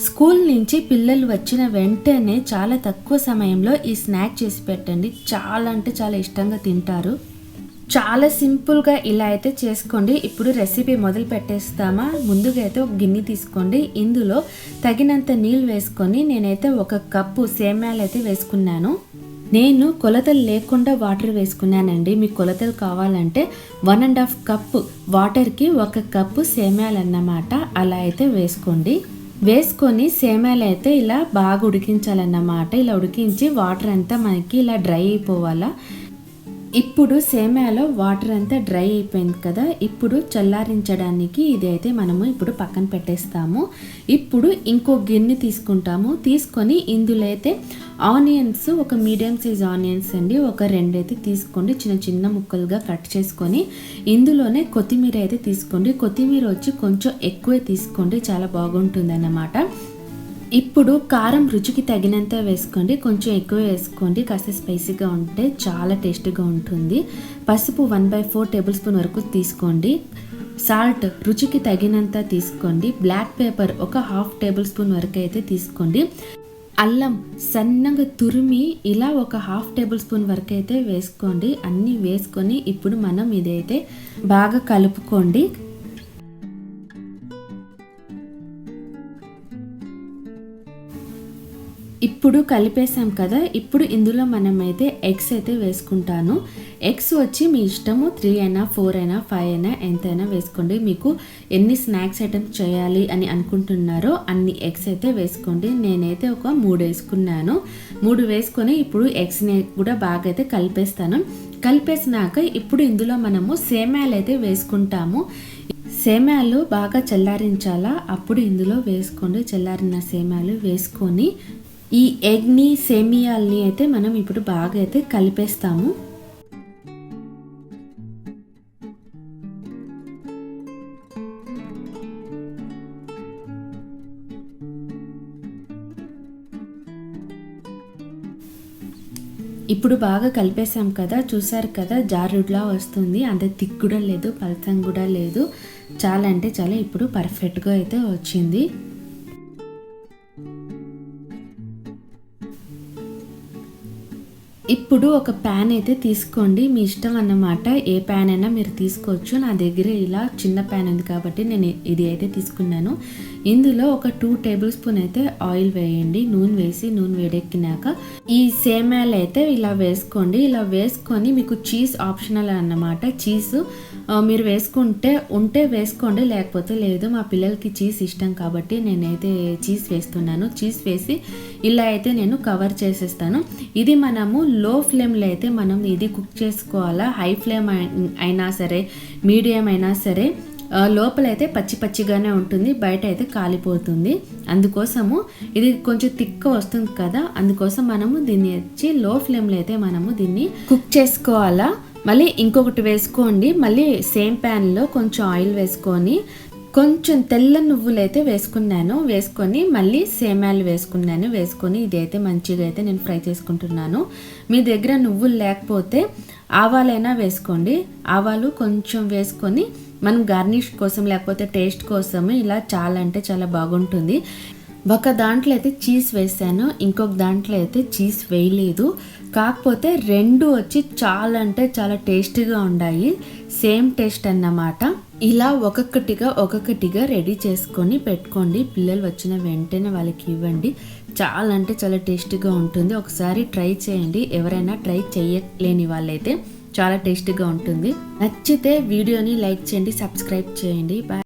School నుంచి పిల్లలు వచ్చిన వెంటనే చాలా తక్కువ సమయంలో ఈ స్నాక్ చేసి పెట్టండి. చాలా అంటే చాలా ఇష్టంగా తింటారు. చాలా సింపుల్గా ఇలా అయితే చేసుకోండి. ఇప్పుడు రెసిపీ మొదలు పెట్టేస్తామా? ముందుగా అయితే ఒక గిన్నె తీసుకోండి. ఇందులో తగినంత నీళ్ళు వేసుకొని నేనైతే ఒక కప్పు సేమ్యాలు అయితే వేసుకున్నాను. నేను కొలతలు లేకుండా వాటర్ వేసుకున్నానండి. మీకు కొలతలు కావాలంటే వన్ అండ్ హాఫ్ కప్ వాటర్కి ఒక కప్పు సేమ్యాలు అన్నమాట. అలా అయితే వేసుకోండి. వేసుకొని సేమ్యాలు అయితే ఇలా బాగా ఉడికించాలన్నమాట. ఇలా ఉడికించి వాటర్ అంతా మనకి ఇలా డ్రై అయిపోవాలా. ఇప్పుడు సేమ్యాలో వాటర్ అంతా డ్రై అయిపోయింది కదా ఇప్పుడు చల్లారించడానికి ఇది అయితే మనము ఇప్పుడు పక్కన పెట్టేస్తాము. ఇప్పుడు ఇంకో గిన్నె తీసుకుంటాము. తీసుకొని ఇందులో అయితే ఆనియన్స్ ఒక మీడియం సైజ్ ఆనియన్స్ అండి ఒక రెండు అయితే తీసుకోండి. చిన్న చిన్న ముక్కలుగా కట్ చేసుకొని ఇందులోనే కొత్తిమీర అయితే తీసుకోండి. కొత్తిమీర వచ్చి కొంచెం ఎక్కువే తీసుకోండి చాలా బాగుంటుంది అన్నమాట ఇప్పుడు కారం రుచికి తగినంత వేసుకోండి. కొంచెం ఎక్కువ వేసుకోండి. కాస్త స్పైసీగా ఉంటే చాలా టేస్టీగా ఉంటుంది. పసుపు one by four tablespoon వరకు తీసుకోండి. సాల్ట్ రుచికి తగినంత తీసుకోండి. బ్లాక్ పేపర్ ఒక హాఫ్ టేబుల్ స్పూన్ వరకు అయితే తీసుకోండి. అల్లం సన్నగా తురిమి ఇలా ఒక హాఫ్ టేబుల్ స్పూన్ వరకు అయితే వేసుకోండి. అన్నీ వేసుకొని ఇప్పుడు మనం ఇదైతే బాగా కలుపుకోండి. ఇప్పుడు కలిపేసాం కదా ఇప్పుడు ఇందులో మనమైతే ఎగ్స్ అయితే వేసుకుంటాను. ఎగ్స్ వచ్చి మీ ఇష్టము త్రీ అయినా ఫోర్ అయినా ఫైవ్ అయినా ఎంతైనా వేసుకోండి. మీకు ఎన్ని స్నాక్స్ ఐటమ్స్ చేయాలి అని అనుకుంటున్నారో అన్ని ఎగ్స్ అయితే వేసుకోండి. నేనైతే ఒక మూడు వేసుకున్నాను. మూడు వేసుకొని ఇప్పుడు ఎగ్స్ని కూడా బాగా అయితే కలిపేస్తాను. కలిపేసినాక ఇప్పుడు ఇందులో మనము సేమ్యాలు అయితే వేసుకుంటాము. సేమ్యాలు బాగా చల్లారించాలా? అప్పుడు ఇందులో వేసుకోండి. చల్లారిన సేమ్యాలు వేసుకొని ఈ ఎగ్ని సేమియాల్ని అయితే మనం ఇప్పుడు బాగా అయితే కలిపేస్తాము. ఇప్పుడు బాగా కలిపేసాం కదా చూసారు కదా జారుడ్లా వస్తుంది. అంత థిక్ కూడా లేదు పలసం కూడా లేదు. చాలా అంటే చాలా ఇప్పుడు పర్ఫెక్ట్గా అయితే వచ్చింది. ఇప్పుడు ఒక ప్యాన్ అయితే తీసుకోండి. మీ ఇష్టం అన్నమాట ఏ ప్యాన్ అయినా మీరు తీసుకోవచ్చు. నా దగ్గర ఇలా చిన్న ప్యాన్ ఉంది కాబట్టి నేను ఇది అయితే తీసుకున్నాను. ఇందులో ఒక టూ టేబుల్ స్పూన్ అయితే ఆయిల్ వేయండి నూనె వేసి నూనె వేడెక్కినాక. ఈ సేమ్యాలు అయితే ఇలా వేసుకోండి. ఇలా వేసుకొని మీకు చీజ్ ఆప్షనల్ అన్నమాట. చీజ్ మీరు వేసుకుంటే ఉంటే వేసుకోండి లేకపోతే లేదు. మా పిల్లలకి చీజ్ ఇష్టం కాబట్టి నేనైతే చీజ్ వేస్తున్నాను. చీజ్ వేసి ఇలా అయితే నేను కవర్ చేసేస్తాను. ఇది మనము లో ఫ్లేమ్లో అయితే మనం ఇది కుక్ చేసుకోవాలా? హై ఫ్లేమ్ అయినా సరే మీడియం అయినా సరే. లోపలైతే పచ్చి పచ్చిగానే ఉంటుంది బయట అయితే కాలిపోతుంది. అందుకోసము ఇది కొంచెం తిక్క వస్తుంది కదా అందుకోసం మనము దీన్ని వచ్చి లో ఫ్లేమ్లో అయితే మనము దీన్ని కుక్ చేసుకోవాలా. మళ్ళీ ఇంకొకటి వేసుకోండి మళ్ళీ సేమ్ ప్యాన్లో కొంచెం ఆయిల్ వేసుకొని కొంచెం తెల్ల నువ్వులు అయితే వేసుకున్నాను. వేసుకొని మళ్ళీ సేమ్యాలు వేసుకున్నాను. వేసుకొని ఇదైతే మంచిగా అయితే నేను ఫ్రై చేసుకుంటున్నాను. మీ దగ్గర నువ్వులు లేకపోతే ఆవాలైనా వేసుకోండి. ఆవాలు కొంచెం వేసుకొని మనం గార్నిష్ కోసం లేకపోతే టేస్ట్ కోసం ఇలా చాలా అంటే చాలా బాగుంటుంది. ఒక దాంట్లో అయితే చీజ్ వేసాను ఇంకొక దాంట్లో అయితే చీజ్ వేయలేదు. కాకపోతే రెండు వచ్చి చాలా అంటే చాలా టేస్టీగా ఉన్నాయి సేమ్ టేస్ట్ అన్నమాట. ఇలా ఒక్కొక్కటిగా ఒక్కొక్కటిగా రెడీ చేసుకొని పెట్టుకోండి. పిల్లలు వచ్చిన వెంటనే వాళ్ళకి ఇవ్వండి. చాలా అంటే చాలా టేస్టీగా ఉంటుంది. ఒకసారి ట్రై చేయండి. ఎవరైనా ట్రై చేయలేని వాళ్ళైతే చాలా టేస్టీగా ఉంటుంది. నచ్చితే వీడియోని లైక్ చేయండి సబ్స్క్రైబ్ చేయండి. బాయ్